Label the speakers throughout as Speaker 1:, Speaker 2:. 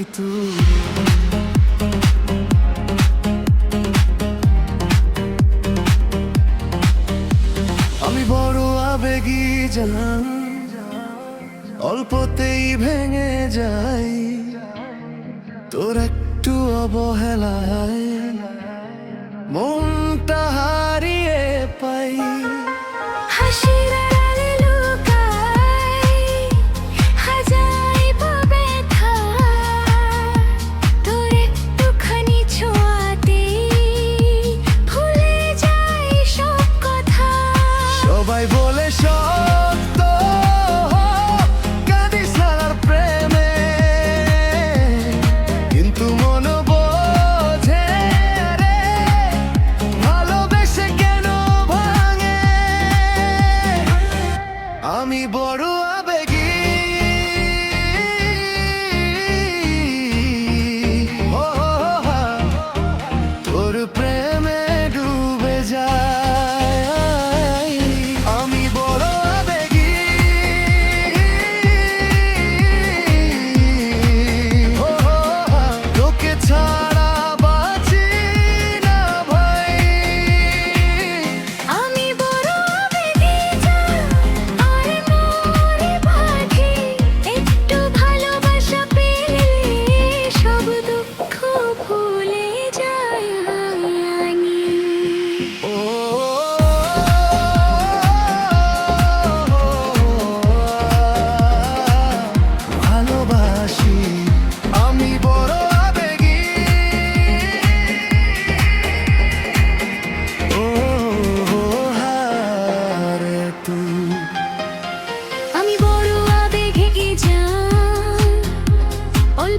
Speaker 1: আমি tu. আবেগি জান অল্পতেই ভেঙে যাই তোর একটু অবহেলায় মন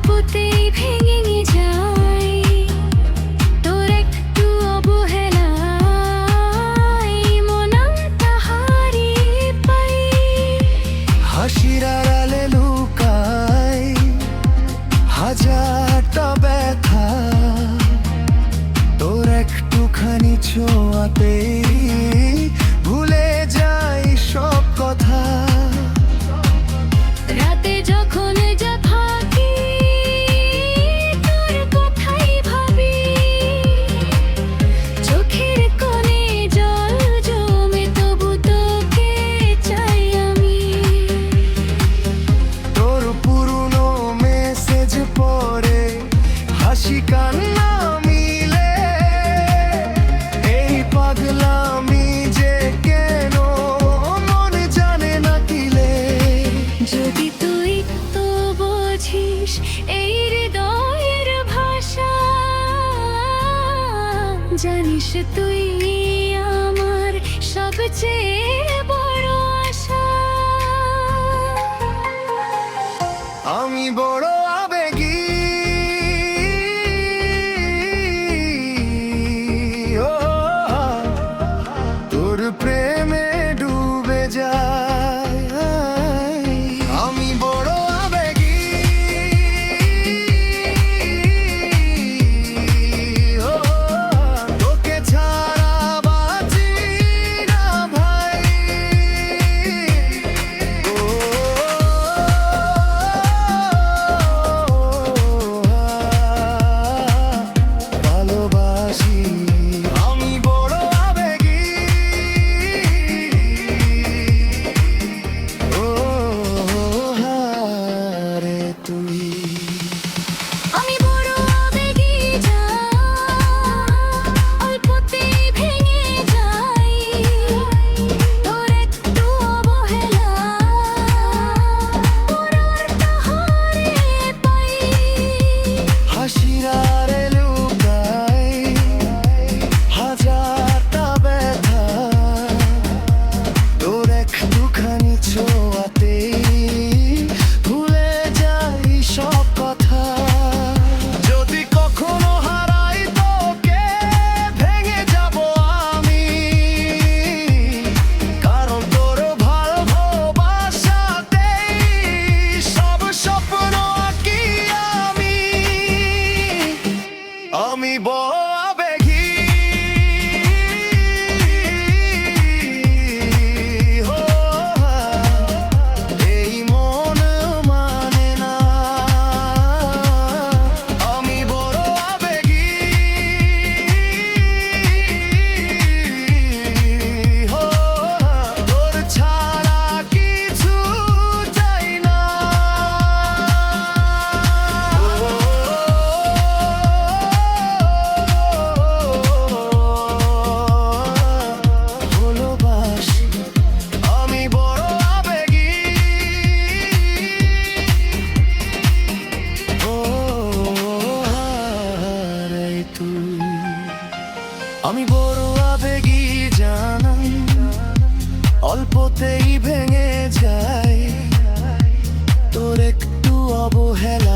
Speaker 2: অল্পতেই ভেঙে যায় তোর একটু অবহেলায় মন তাহারিয়ে পাই।
Speaker 1: হাসির আড়ালে লুকায় হাজারটা ব্যথা। তোর একটুখানি ছোঁয়াতেই ঠিকানা মিলে, এই যে কেন? মন জানে
Speaker 2: যদি তুই তো বুঝিস ভাষা, জানিস তুই আমার সবচেয়ে
Speaker 1: আমি বল অবহেলা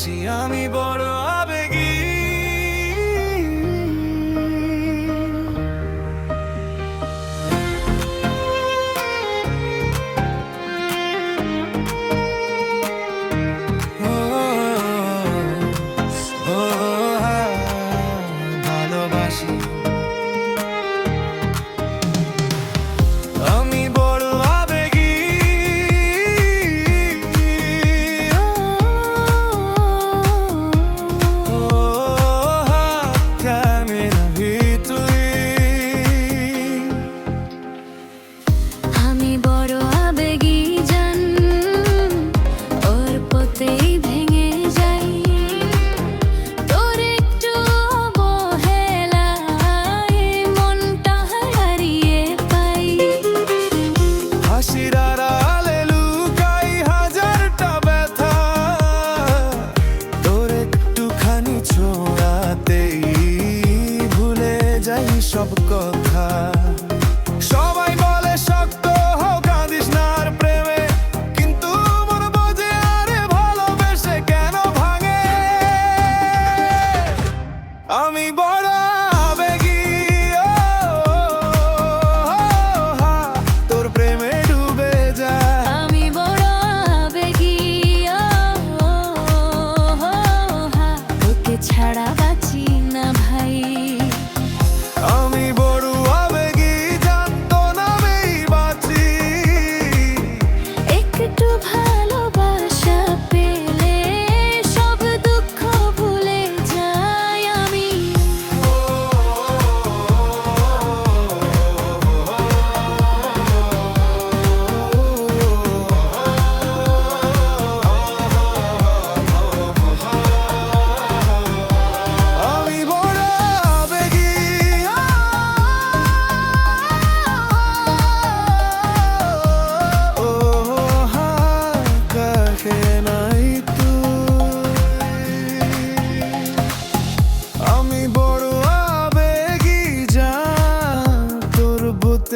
Speaker 1: আছি আমি বড়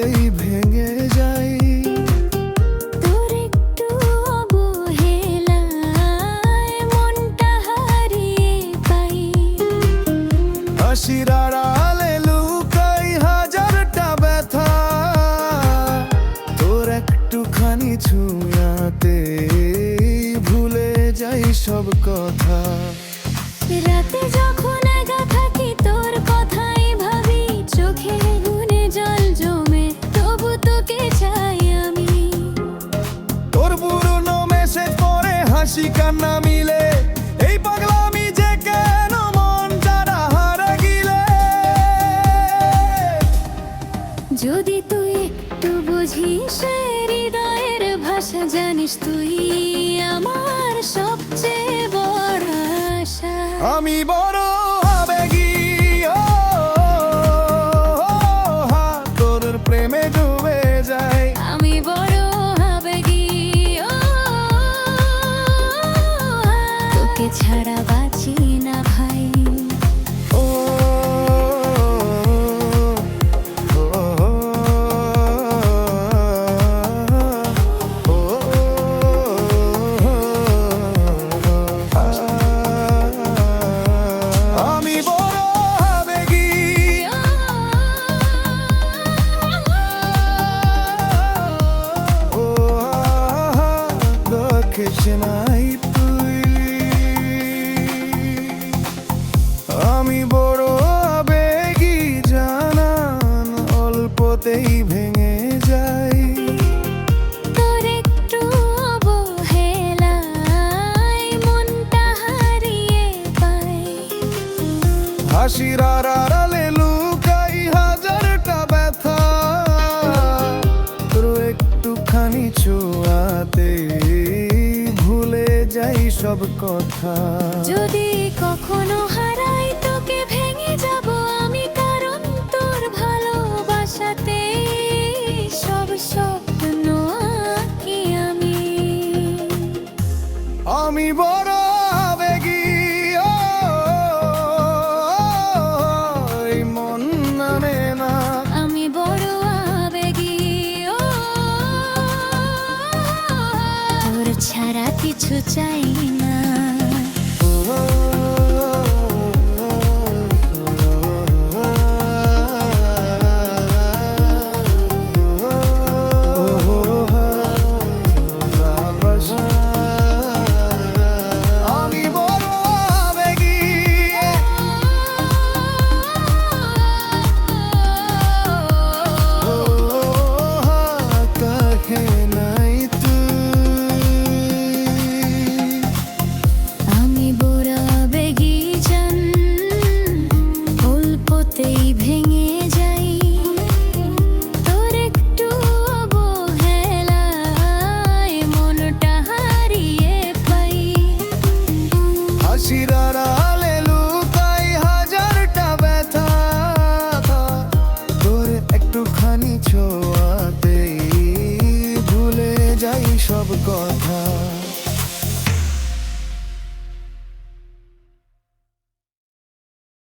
Speaker 1: কিছুতেই ভেঙে যায়। ঠিকানা মিলে এই পাগলামি যে কেন মন যারা হারা গিলে?
Speaker 2: যদি তুই একটু বুঝিস হৃদয়ের ভাষা জানিস তুই আমার সবচেয়ে বড় আশা।
Speaker 1: আমি বড় ছোঁয়াতেই ভেঙে যায়।
Speaker 2: তোর একটু অবহেলায় মনটা হারিয়ে পাই
Speaker 1: হাসির আড়ালে লুকাই হাজারটা ব্যথা। তোর একটুখানি ছোঁয়াতে ভুলে যাই সব কথা।
Speaker 2: যদি কখনো হারাই তোকে কিছু চাই